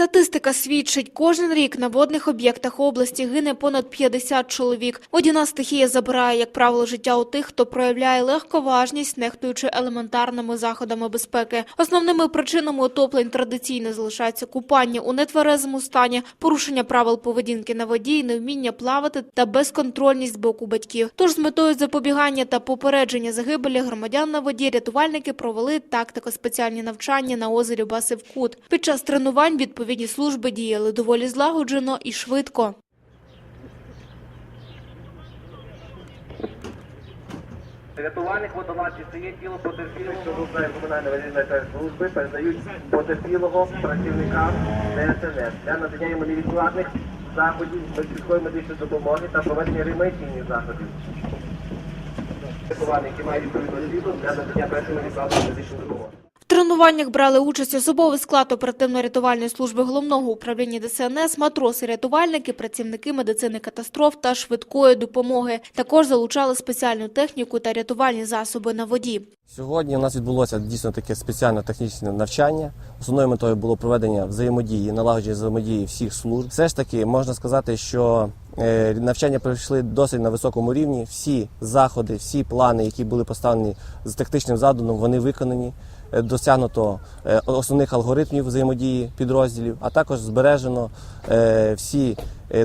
Статистика свідчить, кожен рік на водних об'єктах області гине понад 50 чоловік. Водяна стихія забирає, як правило, життя у тих, хто проявляє легковажність, нехтуючи елементарними заходами безпеки. Основними причинами утоплень традиційно залишаються купання у нетверезому стані, порушення правил поведінки на воді, невміння плавати та безконтрольність з боку батьків. Тож з метою запобігання та попередження загибелі громадян на воді рятувальники провели тактико-спеціальні навчання на озері Басивкут. Під час тренувань відповідні служби діяли доволі злагоджено і швидко. Рятувальник водолазі стає тіло потерпілого, знає комунальної служби, передають потерпілого працівникам ДСНС для надання йому невідкладних заходів швидкої медичної допомоги та проведення ремедійних заходів. Рятувальник, які мають відповідну освіту для надання першої невідкладної медичної допомоги. Тренуваннях брали участь особовий склад оперативно-рятувальної служби головного управління ДСНС, матроси, рятувальники, працівники медицини катастроф та швидкої допомоги. Також залучали спеціальну техніку та рятувальні засоби на воді. Сьогодні у нас відбулося дійсно таке спеціальне технічне навчання. Основною метою було проведення взаємодії, налагодження взаємодії всіх служб. Все ж таки можна сказати, що е, навчання пройшли досить на високому рівні. Всі заходи, всі плани, які були поставлені з тактичним задумом, вони виконані. Е, Досягнуто е, основних алгоритмів взаємодії підрозділів, а також збережено е, всі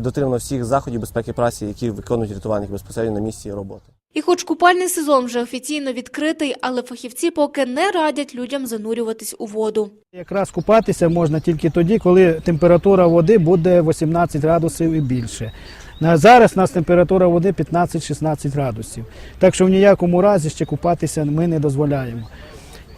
дотримано всіх заходів безпеки праці, які виконують рятувальники безпосередньо на місці роботи. І хоч купальний сезон вже офіційно відкритий, але фахівці поки не радять людям занурюватись у воду. Якраз купатися можна тільки тоді, коли температура води буде 18 градусів і більше. На зараз у нас температура води 15-16 градусів. Так що в ніякому разі ще купатися ми не дозволяємо.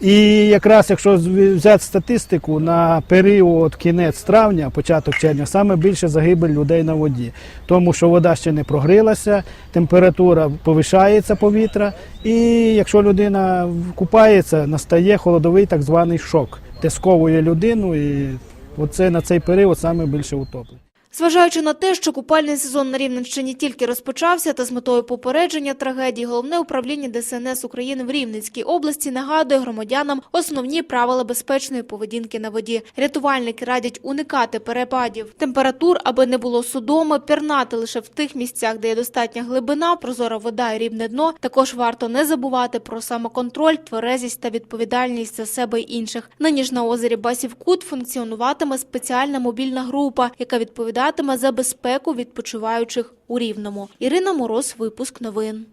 І якраз якщо взяти статистику на період кінець травня, початок червня, саме більше загибель людей на воді, тому що вода ще не прогрілася, температура повишається повітря, і якщо людина купається, настає холодовий так званий шок, де сковує людину, і оце на цей період саме більше утоплень. Зважаючи на те, що купальний сезон на Рівненщині тільки розпочався, та з метою попередження трагедії, головне управління ДСНС України в Рівненській області нагадує громадянам основні правила безпечної поведінки на воді. Рятувальники радять уникати перепадів температур, аби не було судоми, пірнати лише в тих місцях, де є достатня глибина, прозора вода і рівне дно. Також варто не забувати про самоконтроль, тверезість та відповідальність за себе й інших. Нині ж на озері Басівкут функціонуватиме спеціальна мобільна група, яка відповідатиме за безпеку відпочиваючих у Рівному. Ірина Мороз, випуск новин.